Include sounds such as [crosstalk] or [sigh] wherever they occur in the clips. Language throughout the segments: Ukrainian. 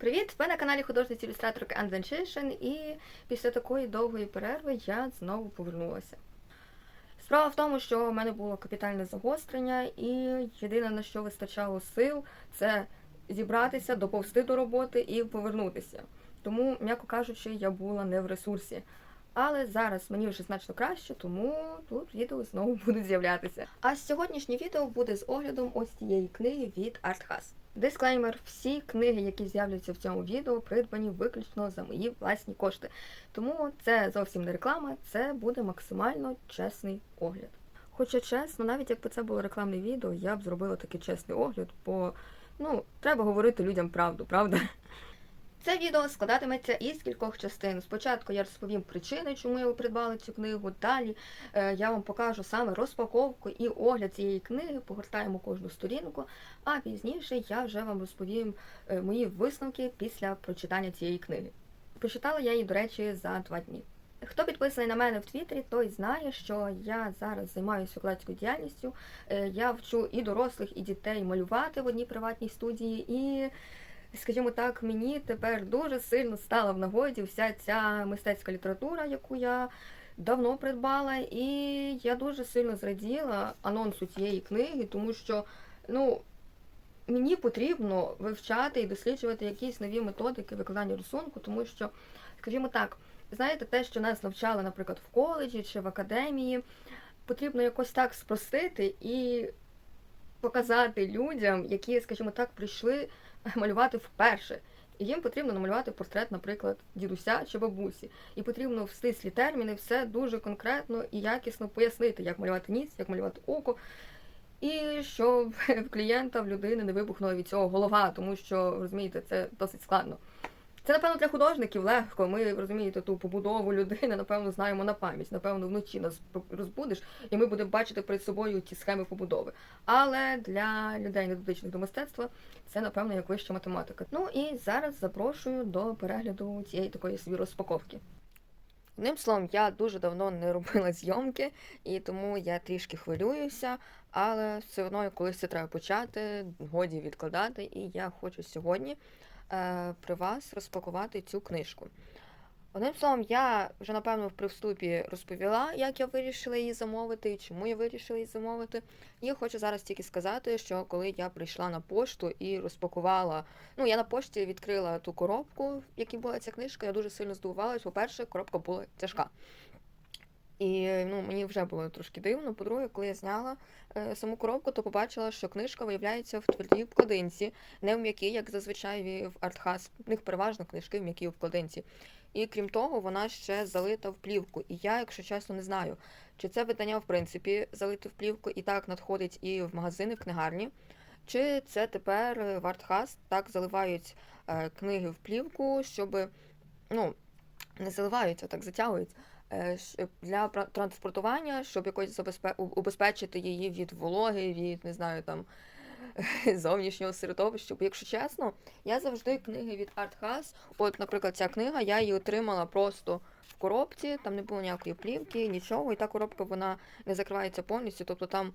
Привіт! Ви на каналі художниці ілюстраторки Unvention і після такої довгої перерви я знову повернулася. Справа в тому, що в мене було капітальне загострення, і єдине на що вистачало сил, це зібратися, доповзти до роботи і повернутися. Тому, м'яко кажучи, я була не в ресурсі. Але зараз мені вже значно краще, тому тут відео знову [laughs] будуть з'являтися. А сьогоднішнє відео буде з оглядом ось цієї книги від ArtHouse. Дисклеймер: всі книги, які з'являться в цьому відео, придбані виключно за мої власні кошти. Тому це зовсім не реклама, це буде максимально чесний огляд. Хоча чесно, навіть якби це було рекламне відео, я б зробила такий чесний огляд, бо ну, треба говорити людям правду, правда? Це відео складатиметься із кількох частин. Спочатку я розповім причини, чому я придбала цю книгу. Далі е, я вам покажу саме розпаковку і огляд цієї книги, погортаємо кожну сторінку, а пізніше я вже вам розповім е, мої висновки після прочитання цієї книги. Прочитала я її, до речі, за два дні. Хто підписаний на мене в Твіттері, той знає, що я зараз займаюся викладацькою діяльністю. Е, Я вчу і дорослих, і дітей малювати в одній приватній студії. І скажімо так, мені тепер дуже сильно стала в нагоді вся ця мистецька література, яку я давно придбала, і я дуже сильно зраділа анонсу цієї книги, тому що ну, мені потрібно вивчати і досліджувати якісь нові методики викладання рисунку, тому що, скажімо так, знаєте, те, що нас навчали, наприклад, в коледжі чи в академії, потрібно якось так спростити і показати людям, які, скажімо так, прийшли малювати вперше. І їм потрібно намалювати портрет, наприклад, дідуся чи бабусі. І потрібно в стислі терміни все дуже конкретно і якісно пояснити, як малювати ніс, як малювати око. І щоб [laughs] в клієнта, в людини не вибухнула від цього голова, тому що, розумієте, це досить складно. Це, напевно, для художників легко. Ми розумієте, ту побудову людини, напевно, знаємо на пам'ять. Напевно, вночі нас розбудиш, і ми будемо бачити перед собою ті схеми побудови. Але для людей недотичних до мистецтва це, напевно, як вища математика. Ну і зараз запрошую до перегляду цієї такої собі розпаковки. Одним словом, я дуже давно не робила зйомки, і тому я трішки хвилююся, але все одно колись це треба почати, годі відкладати, і я хочу сьогодні при вас розпакувати цю книжку. Одним словом, я вже напевно при вступі розповіла, як я вирішила її замовити чому я вирішила її замовити. І хочу зараз тільки сказати, що коли я прийшла на пошту і розпакувала, ну я на пошті відкрила ту коробку, в якій була ця книжка, я дуже сильно здивувалась. По-перше, коробка була тяжка. І ну, мені вже було трошки дивно. По-друге, коли я зняла е, саму коробку, то побачила, що книжка виявляється в твердій вкладинці, не в м'якій, як зазвичай в артхаз. В них переважно книжки в м'якій вкладинці. І крім того, вона ще залита в плівку. І я, якщо чесно, не знаю, чи це видання в принципі залите в плівку і так надходить і в магазини, в книгарні, чи це тепер в артхаз так заливають е, книги в плівку, щоб ну, не заливають, а так затягують. Е, щ- Для транспортування, щоб якось убезпечити її від вологи, від не знаю там [laughs] зовнішнього середовища. Бо, якщо чесно, я завжди книги від Артхас. от, наприклад, ця книга, я її отримала просто в коробці, там не було ніякої плівки, нічого, і та коробка вона не закривається повністю. Тобто там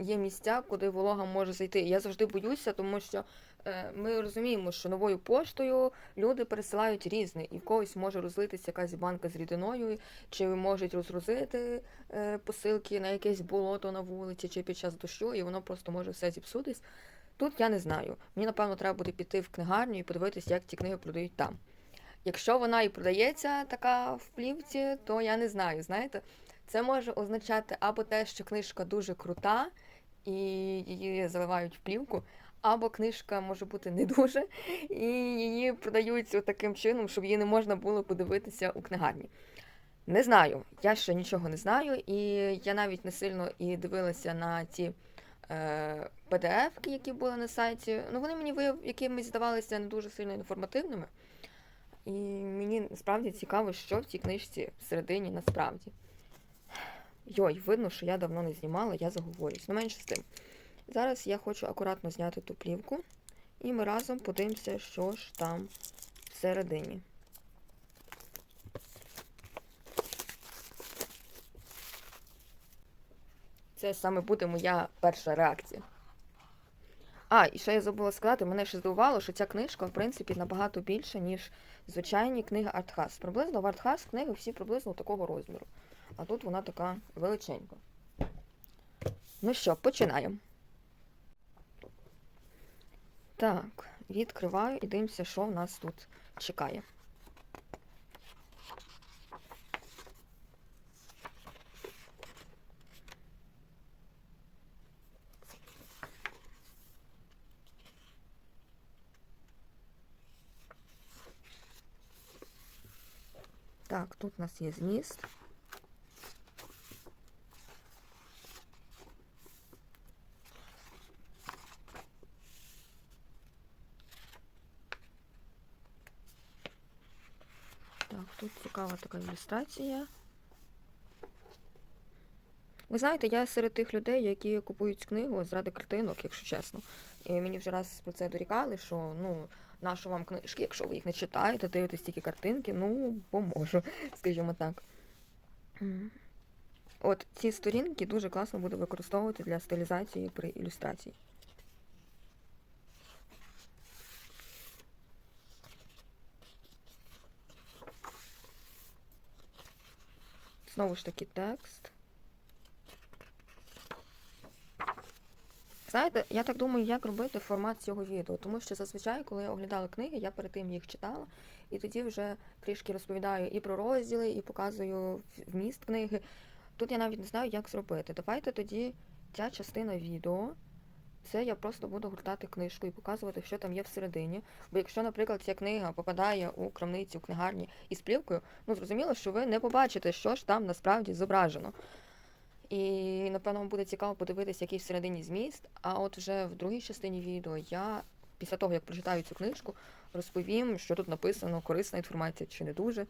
є місця, куди волога може зайти. Я завжди боюся, тому що е, ми розуміємо, що новою поштою люди пересилають різне, і в когось може розлитися якась банка з рідиною, чи можуть розгрузити е, посилки на якесь болото на вулиці, чи під час дощу, і воно просто може все зіпсутись. Тут я не знаю. Мені, напевно, треба буде піти в книгарню і подивитися, як ці книги продають там. Якщо вона і продається така в плівці, то я не знаю. Знаєте, це може означати або те, що книжка дуже крута і її заливають в плівку, або книжка може бути не дуже, і її продають таким чином, щоб її не можна було подивитися у книгарні. Не знаю, я ще нічого не знаю, і я навіть не сильно і дивилася на ті е, PDF-ки, які були на сайті. Ну, вони мені вияв- якимись здавалися не дуже сильно інформативними. І мені насправді цікаво, що в цій книжці всередині насправді. Йой, видно, що я давно не знімала, я заговорюсь. Ну, менше з тим. Зараз я хочу акуратно зняти ту плівку, і ми разом подивимося, що ж там всередині. Це саме буде моя перша реакція. А, і ще я забула сказати, мене ще здивувало, що ця книжка, в принципі, набагато більша, ніж звичайні книги Артхас. Приблизно в Артхас книги всі приблизно такого розміру. А тут вона така величенька. Ну що, починаємо. Так, відкриваю і дивимося, що в нас тут чекає. Так, тут у нас є зміст. Так, тут цікава така ілюстрація. Ви знаєте, я серед тих людей, які купують книгу заради картинок, якщо чесно. І мені вже раз про це дорікали, що ну, нащо вам книжки, якщо ви їх не читаєте, дивитесь тільки картинки, ну, поможу, [laughs] скажімо так. От ці сторінки дуже класно буде використовувати для стилізації при ілюстрації. Знову ж таки текст. Знаєте, я так думаю, як робити формат цього відео, тому що зазвичай, коли я оглядала книги, я перед тим їх читала, і тоді вже трішки розповідаю і про розділи, і показую вміст книги. Тут я навіть не знаю, як зробити. Давайте тоді ця частина відео, це я просто буду гортати книжку і показувати, що там є всередині. Бо якщо, наприклад, ця книга попадає у крамницю, книгарні із плівкою, ну зрозуміло, що ви не побачите, що ж там насправді зображено. І, напевно, буде цікаво подивитися, який всередині зміст. А от вже в другій частині відео я, після того, як прочитаю цю книжку, розповім, що тут написано, корисна інформація чи не дуже.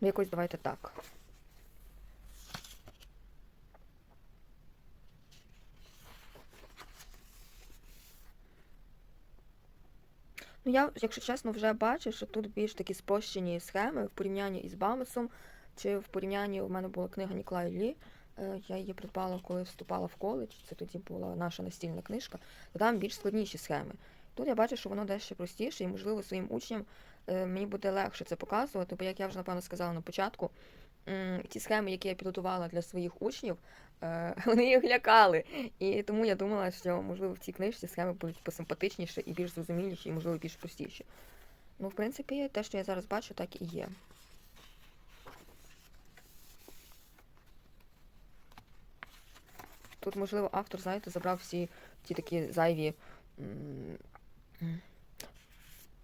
Ну, якось давайте так. Ну, я, якщо чесно, вже бачу, що тут більш такі спрощені схеми в порівнянні із Бамесом, чи в порівнянні у мене була книга Ніколая Лі. Е, Я її придбала, коли вступала в коледж. Це тоді була наша настільна книжка, то там більш складніші схеми. Тут я бачу, що воно дещо простіше, і, можливо, своїм учням е, мені буде легше це показувати, бо, як я вже напевно сказала на початку, ті схеми, які я підготувала для своїх учнів, [laughs] вони їх лякали. І тому я думала, що можливо в цій книжці схеми будуть посимпатичніші і більш зрозуміліші, і можливо більш простіші. Ну, в принципі, те, що я зараз бачу, так і є. Тут, можливо, автор, знаєте, забрав всі ті такі зайві.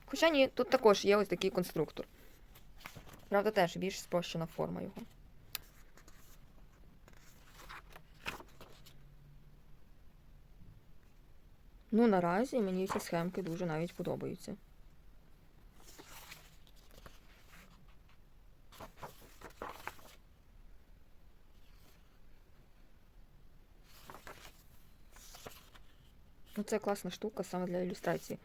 Хоча ні, тут також є ось такий конструктор. Правда, теж більш спрощена форма його. Ну, наразі мені ці схемки дуже навіть подобаються. Ну, це класна штука саме для ілюстрації.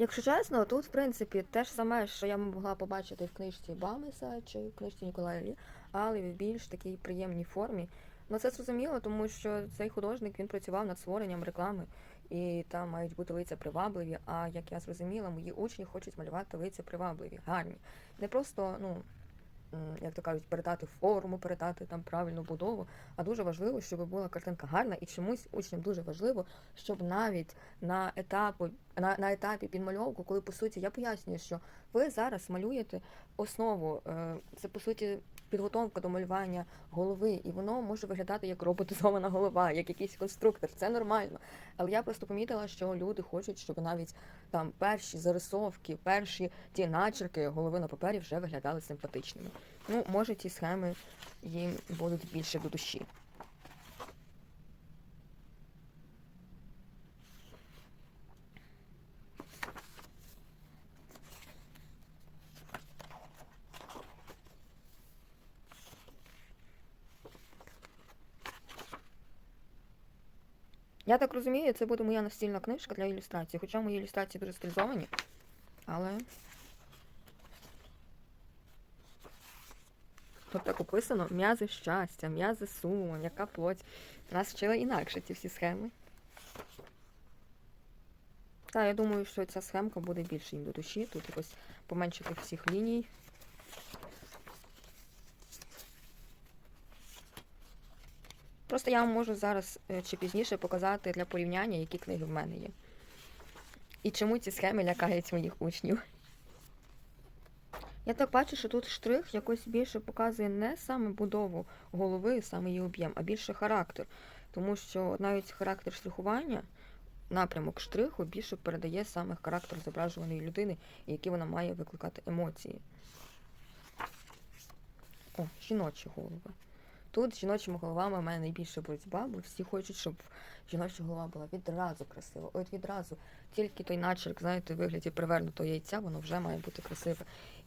Якщо чесно, тут, в принципі, те ж саме, що я могла побачити в книжці Бамеса чи в книжці Ніколая Лі, але в більш такій приємній формі. Ну це зрозуміло, тому що цей художник він працював над створенням реклами, і там мають бути лиця привабливі. А як я зрозуміла, мої учні хочуть малювати лиця привабливі, гарні. Не просто, ну. Як то кажуть, передати форму, передати там правильну будову. А дуже важливо, щоб була картинка гарна, і чомусь учням дуже важливо, щоб навіть на етапу на, на етапі підмальовку, коли по суті я пояснюю, що ви зараз малюєте основу, е, це по суті підготовка до малювання голови, і воно може виглядати як роботизована голова, як якийсь конструктор. Це нормально. Але я просто помітила, що люди хочуть, щоб навіть там перші зарисовки, перші ті начерки голови на папері вже виглядали симпатичними. Ну, може, ті схеми їм будуть більше до душі. Я так розумію, це буде моя настільна книжка для ілюстрації. Хоча мої ілюстрації дуже стилізовані. Але. Тут так описано м'язи щастя, м'язи суму, яка плоть. Нас вчили інакше ці всі схеми. Так, я думаю, що ця схемка буде більше їм до душі. Тут якось поменше тих всіх ліній. Просто я вам можу зараз е, чи пізніше показати для порівняння, які книги в мене є. І чому ці схеми лякають моїх учнів. Я так бачу, що тут штрих якось більше показує не саме будову голови, саме її об'єм, а більше характер. Тому що навіть характер штрихування, напрямок штриху більше передає саме характер зображуваної людини, які вона має викликати емоції. О, жіночі голови. Тут жіночими головами в мене найбільша боротьба, бо всі хочуть, щоб жіноча голова була відразу красива. От відразу тільки той начерк, знаєте, в вигляді привернутого яйця, воно вже має бути красиве.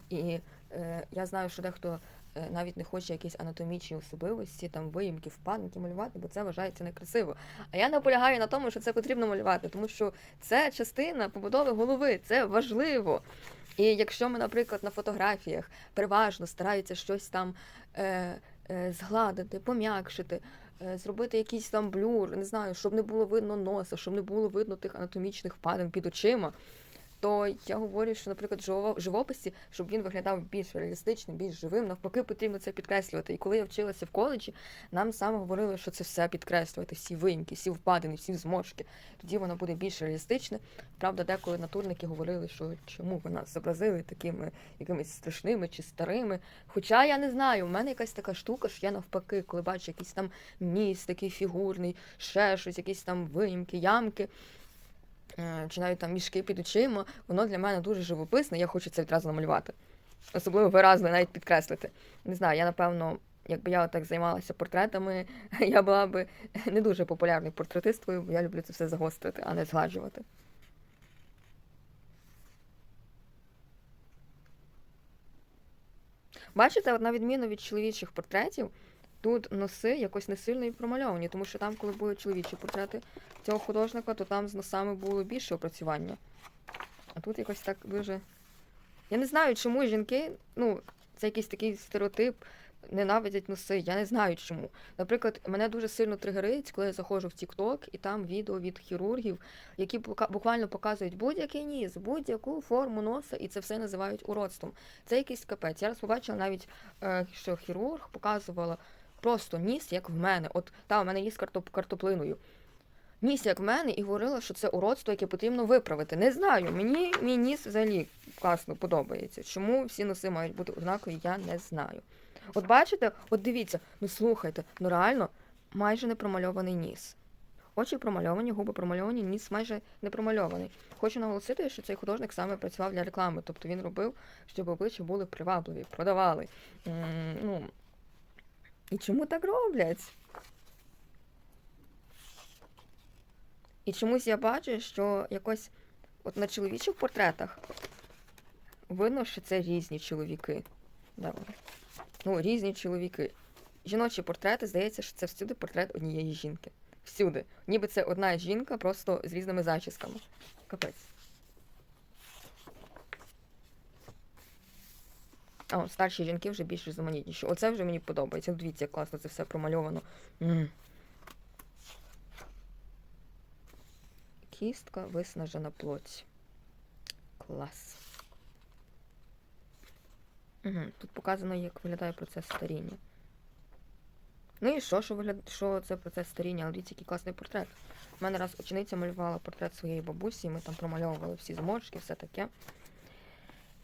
І е, я знаю, що дехто е, навіть не хоче якісь анатомічні особливості, там виїмки, впадинки малювати, бо це вважається некрасиво. А я наполягаю на тому, що це потрібно малювати, тому що це частина побудови голови, це важливо. І якщо ми, наприклад, на фотографіях переважно стараються щось там е, згладити, пом'якшити, е, зробити якийсь там блюр, не знаю, щоб не було видно носа, щоб не було видно тих анатомічних впадин під очима, то я говорю, що, наприклад, в живописі, щоб він виглядав більш реалістичним, більш живим, навпаки, потрібно це підкреслювати. І коли я вчилася в коледжі, нам саме говорили, що це все підкреслювати, всі виїмки, всі впадини, всі зморшки. Тоді воно буде більш реалістичне. Правда, деколи натурники говорили, що чому ви нас зобразили такими якимись страшними чи старими. Хоча я не знаю, в мене якась така штука, що я навпаки, коли бачу якийсь там ніс такий фігурний, ще щось, якісь там виїмки, ямки. Е, Чи навіть там мішки під очима, воно для мене дуже живописне, я хочу це відразу намалювати. Особливо виразно навіть підкреслити. Не знаю, я напевно, якби я так займалася портретами, [laughs] я була би не дуже популярною портретисткою, бо я люблю це все загострити, а не згладжувати. Бачите, от на відміну від чоловічих портретів, тут носи якось не сильно і промальовані, тому що там, коли були чоловічі портрети цього художника, то там з носами було більше опрацювання. А тут якось так дуже. Я не знаю, чому жінки, ну, це якийсь такий стереотип, ненавидять носи. Я не знаю чому. Наприклад, мене дуже сильно тригерить, коли я заходжу в TikTok, і там відео від хірургів, які буквально показують будь-який ніс, будь-яку форму носа, і це все називають уродством. Це якийсь капець. Я раз побачила навіть, е, що хірург показувала просто ніс, як в мене. От та, у мене ніс картоп, картоплиною. Ніс, як в мене, і говорила, що це уродство, яке потрібно виправити. Не знаю, мені мій ніс взагалі класно подобається. Чому всі носи мають бути однакові, я не знаю. От бачите, от дивіться, ну слухайте, ну реально майже не промальований ніс. Очі промальовані, губи промальовані, ніс майже не промальований. Хочу наголосити, що цей художник саме працював для реклами, тобто він робив, щоб обличчя були привабливі, продавали. Ну, і чому так роблять? І чомусь я бачу, що якось от на чоловічих портретах видно, що це різні чоловіки. Вони? Ну, різні чоловіки. Жіночі портрети, здається, що це всюди портрет однієї жінки. Всюди. Ніби це одна жінка, просто з різними зачісками. Капець. А, старші жінки вже більш різноманітніші. Оце вже мені подобається. Дивіться, як класно це все промальовано. М. Кістка виснажена плоть. Клас. Угу. Тут показано, як виглядає процес старіння. Ну і що, що, вигляд... що це процес старіння, але дивіться, який класний портрет. У мене раз учениця малювала портрет своєї бабусі, і ми там промальовували всі зморшки, все таке.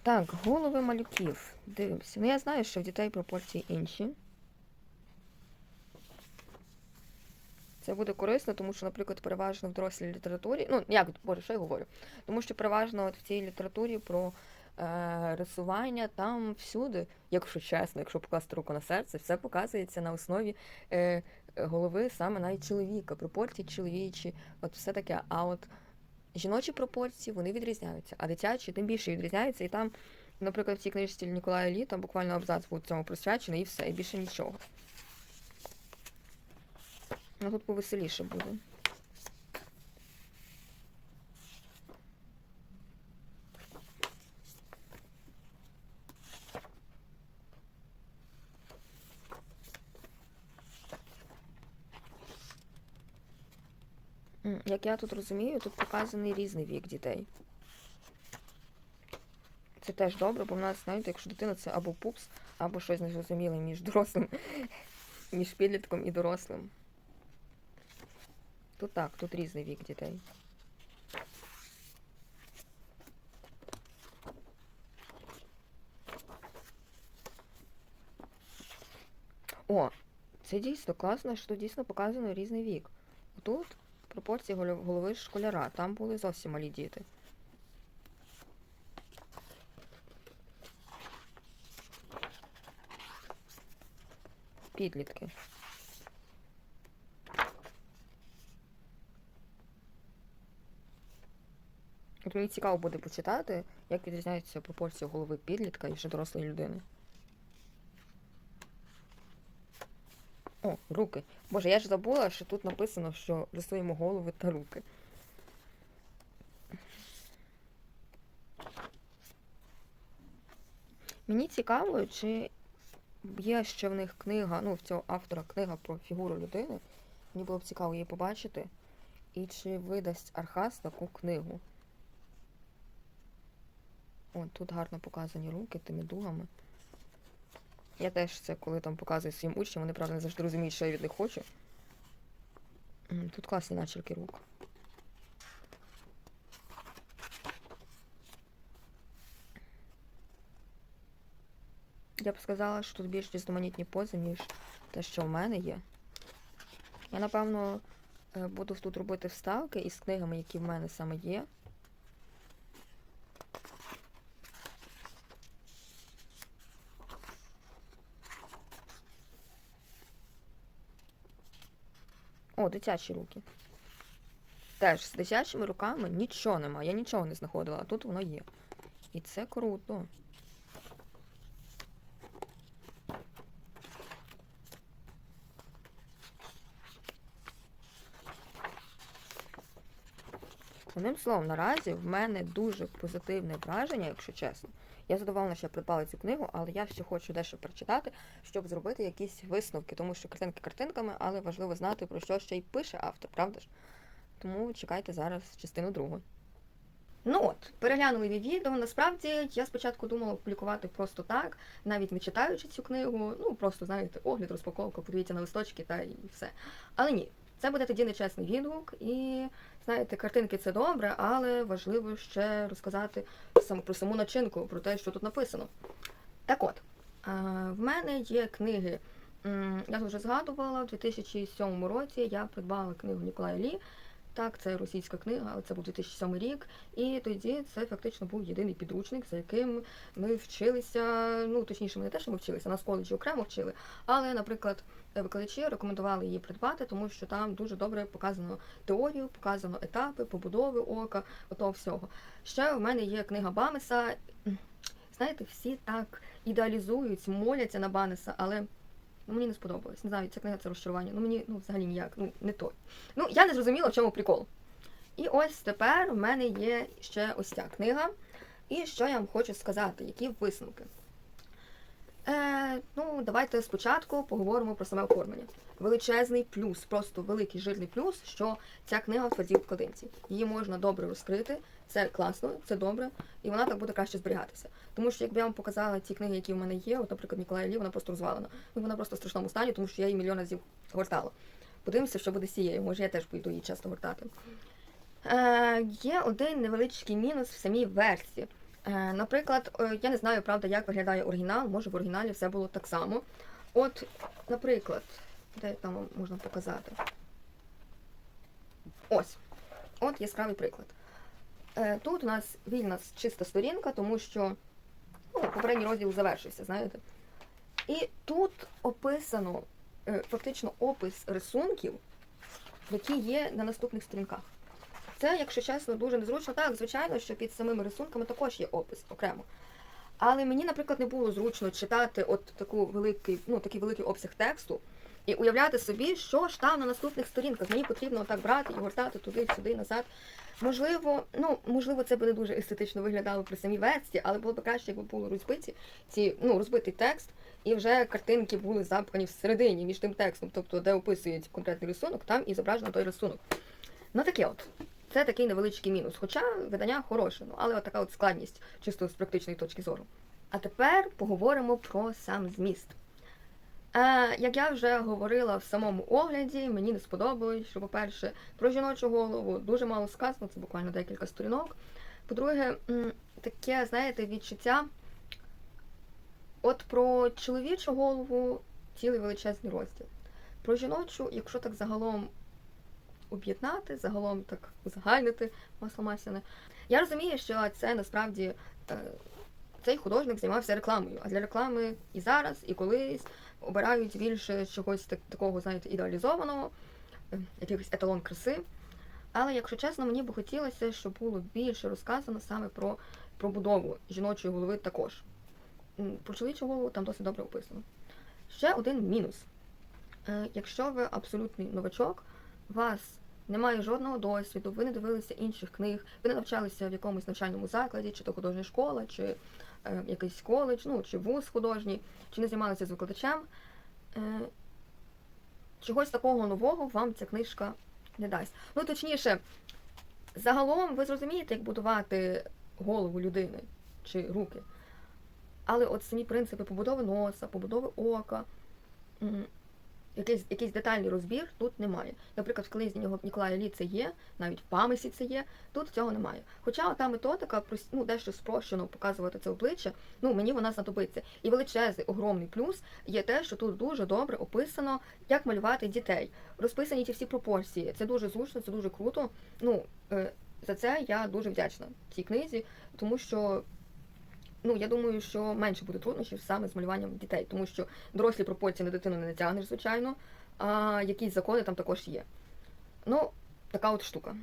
Так, голови малюків. Дивимося. Ну я знаю, що в дітей пропорції інші. Це буде корисно, тому що, наприклад, переважно в дорослій літературі, ну як боже, що я говорю? Тому що переважно от в цій літературі про е, рисування там всюди, якщо чесно, якщо покласти руку на серце, все показується на основі е, голови саме навіть чоловіка, пропорції чоловічі, от все таке. А от жіночі пропорції вони відрізняються, а дитячі тим більше відрізняються. І там, наприклад, в цій книжці Ніколая Лі, там буквально абзац був цьому присвячений і все, і більше нічого. Ну тут повеселіше буде. М, Як я тут розумію, тут показаний різний вік дітей. Це теж добре, бо в нас, знаєте, якщо дитина це або пупс, або щось незрозуміле між дорослим, [laughs] між підлітком і дорослим. Тут так, тут різний вік дітей. О, це дійсно класно, що тут дійсно показано різний вік. Тут пропорції голови школяра, там були зовсім малі діти. Підлітки. От мені цікаво буде почитати, як відрізняються пропорції голови підлітка і вже дорослої людини. О, руки. Боже, я ж забула, що тут написано, що рисуємо голови та руки. Мені цікаво, чи є ще в них книга, ну, в цього автора книга про фігуру людини. Мені було б цікаво її побачити. І чи видасть Архаз таку книгу. О, тут гарно показані руки тими дугами. Я теж це, коли там показую своїм учням, вони правда не завжди розуміють, що я від них хочу. Тут класні начерки рук. Я б сказала, що тут більш різноманітні пози, ніж те, що в мене є. Я, напевно, е, буду тут робити вставки із книгами, які в мене саме є. О, дитячі руки. Теж з дитячими руками нічого нема. Я нічого не знаходила, а тут воно є. І це круто. Одним словом, наразі в мене дуже позитивне враження, якщо чесно. Я задоволена, що я придбала цю книгу, але я ще хочу дещо прочитати, щоб зробити якісь висновки, тому що картинки картинками, але важливо знати, про що ще й пише автор, правда ж? Тому чекайте зараз частину другу. Ну от, переглянули ви відео. Насправді я спочатку думала публікувати просто так, навіть не читаючи цю книгу. Ну просто знаєте, огляд, розпаковка, подивіться на листочки та і все. Але ні, це буде тоді нечесний відгук, і знаєте, картинки це добре, але важливо ще розказати сам про саму начинку, про те, що тут написано. Так от, в мене є книги. Я вже згадувала, у 2007 році я придбала книгу Ніколая Лі. Так, це російська книга, але це був 2007 рік. І тоді це фактично був єдиний підручник, за яким ми вчилися. Ну, точніше, ми не те, що ми вчилися, нас коледжі окремо вчили. Але, наприклад, викладачі рекомендували її придбати, тому що там дуже добре показано теорію, показано етапи, побудови ока, отого всього. Ще в мене є книга Бамеса. Знаєте, всі так ідеалізують, моляться на Банеса, але ну, мені не сподобалось. Не знаю, ця книга це розчарування. Ну мені ну, взагалі ніяк, ну не той. Ну, я не зрозуміла, в чому прикол. І ось тепер в мене є ще ось ця книга. І що я вам хочу сказати, які висновки. Е, ну, давайте спочатку поговоримо про саме оформлення. Величезний плюс, просто великий жирний плюс, що ця книга в твердій обкладинці. Її можна добре розкрити, це класно, це добре, і вона так буде краще зберігатися. Тому що якби я вам показала ті книги, які в мене є, от, наприклад, Ніколая Лі, вона просто розвалена. Ну, вона просто в страшному стані, тому що я її мільйон разів гортала. Подивимося, що буде з цією. Може, я теж буду її часто гортати. Е, є один невеличкий мінус в самій версії. Е, наприклад, е, я не знаю, правда, як виглядає оригінал, може в оригіналі все було так само. От, наприклад, де там можна показати? Ось. От яскравий приклад. Е, Тут у нас вільна чиста сторінка, тому що ну, попередній розділ завершився, знаєте. І тут описано е, фактично опис рисунків, які є на наступних сторінках. Це, якщо чесно, дуже незручно. Так, звичайно, що під самими рисунками також є опис окремо. Але мені, наприклад, не було зручно читати от таку великий, ну, такий великий обсяг тексту і уявляти собі, що ж там на наступних сторінках. Мені потрібно так брати і гортати туди, сюди, назад. Можливо, ну можливо, це би не дуже естетично виглядало при самій версії, але було б краще, якби були розбиті ці, ну, розбитий текст, і вже картинки були запхані всередині між тим текстом, тобто де описують конкретний рисунок, там і зображено той рисунок. Ну таке от. Це такий невеличкий мінус. Хоча видання хороше, ну але така от складність, чисто з практичної точки зору. А тепер поговоримо про сам зміст. Е, як я вже говорила в самому огляді, мені не сподобалось, що, по-перше, про жіночу голову дуже мало сказано, це буквально декілька сторінок. По-друге, таке, знаєте, відчуття. От про чоловічу голову цілий величезний розділ. Про жіночу, якщо так загалом об'єднати, загалом так узагальнити масло масляне. Я розумію, що це насправді е, цей художник займався рекламою, а для реклами і зараз, і колись обирають більше чогось так, такого, знаєте, ідеалізованого, е, якихось еталон краси. Але, якщо чесно, мені би хотілося, щоб було більше розказано саме про, про будову жіночої голови також. Про чоловічу голову там досить добре описано. Ще один мінус. Е, Якщо ви абсолютний новачок, у вас немає жодного досвіду, ви не дивилися інших книг, ви не навчалися в якомусь навчальному закладі, чи то художня школа, чи якийсь коледж, ну, чи вуз художній, чи не займалися з викладачем, е, чогось такого нового вам ця книжка не дасть. Ну, точніше, загалом ви зрозумієте, як будувати голову людини чи руки. Але от самі принципи побудови носа, побудови ока, якийсь, якийсь детальний розбір тут немає. Наприклад, в Ні- Ніколая Лі це є, навіть в пам'яті це є, тут цього немає. Хоча та методика ну, дещо спрощено показувати це обличчя, ну мені вона знадобиться. І величезний, огромний плюс є те, що тут дуже добре описано, як малювати дітей. Розписані ті всі пропорції. Це дуже зручно, це дуже круто. Ну, е, за це я дуже вдячна цій книзі, тому що ну, я думаю, що менше буде труднощів саме з малюванням дітей, тому що дорослі пропорції на дитину не натягнеш, звичайно, а якісь закони там також є. Ну, така от штука.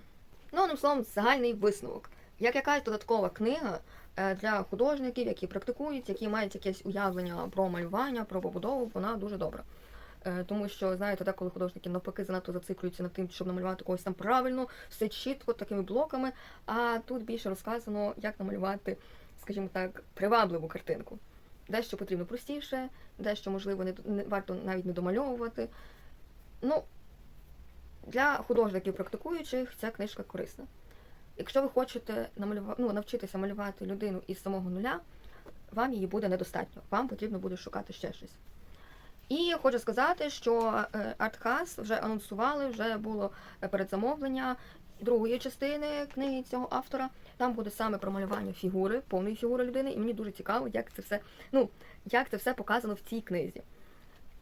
Ну, одним словом, загальний висновок. Як якась додаткова книга е, для художників, які практикують, які мають якесь уявлення про малювання, про побудову, вона дуже добра. Е, Тому що, знаєте, деколи художники навпаки занадто зациклюються над тим, щоб намалювати когось там правильно, все чітко, такими блоками. А тут більше розказано, як намалювати, скажімо так, привабливу картинку. Дещо потрібно простіше, дещо, можливо, не, не варто навіть не домальовувати. Ну, для художників практикуючих ця книжка корисна. Якщо ви хочете намалювати, ну, навчитися малювати людину із самого нуля, вам її буде недостатньо. Вам потрібно буде шукати ще щось. І хочу сказати, що е, Артхас вже анонсували, вже було е, передзамовлення другої частини книги цього автора. Там буде саме про малювання фігури, повної фігури людини, і мені дуже цікаво, як це все, ну, як це все показано в цій книзі.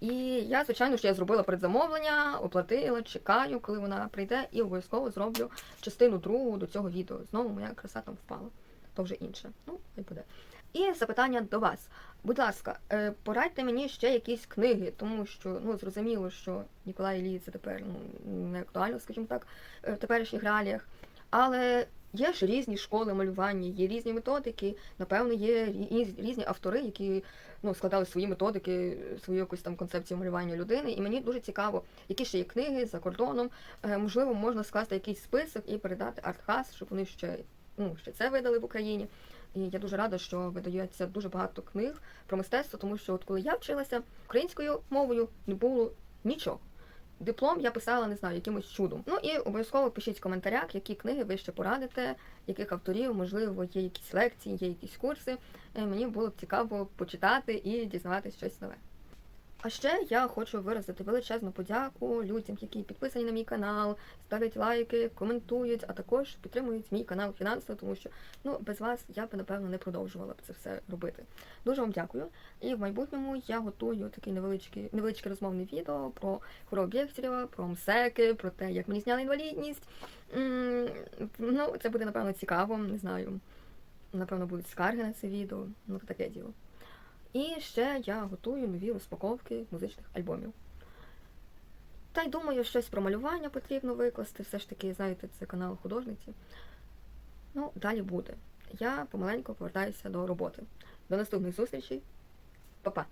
І я, звичайно, що я зробила передзамовлення, оплатила, чекаю, коли вона прийде, і обов'язково зроблю частину другу до цього відео. Знову моя краса там впала. То вже інше. Ну, хай буде. І запитання до вас. Будь ласка, е, порадьте мені ще якісь книги, тому що ну зрозуміло, що Ніколай Лі це тепер ну, не актуально, скажімо так, е, в теперішніх реаліях. Але є ж різні школи малювання, є різні методики. Напевно, є різні автори, які ну, складали свої методики, свою якусь там концепцію малювання людини. І мені дуже цікаво, які ще є книги за кордоном. Е, Можливо, можна скласти якийсь список і передати Артхас, щоб вони ще, ну, ще це видали в Україні. І я дуже рада, що видається дуже багато книг про мистецтво, тому що от коли я вчилася українською мовою, не було нічого. Диплом я писала, не знаю, якимось чудом. Ну і обов'язково пишіть в коментарях, які книги ви ще порадите, яких авторів, можливо, є якісь лекції, є якісь курси. Е, Мені було б цікаво почитати і дізнаватися щось нове. А ще я хочу виразити величезну подяку людям, які підписані на мій канал, ставлять лайки, коментують, а також підтримують мій канал фінансово, тому що ну без вас я б напевно не продовжувала б це все робити. Дуже вам дякую. І в майбутньому я готую таке невеличке, невеличке розмовне відео про хворобу Бєхтерєва, про МСЕКи, про те, як мені зняли інвалідність. Ну, це буде напевно цікаво, не знаю. Напевно, будуть скарги на це відео. Ну, таке діло. І ще я готую нові розпаковки музичних альбомів. Та й думаю, щось про малювання потрібно викласти. Все ж таки, знаєте, це канал художниці. Ну, далі буде. Я помаленьку повертаюся до роботи. До наступних зустрічей. Па-па!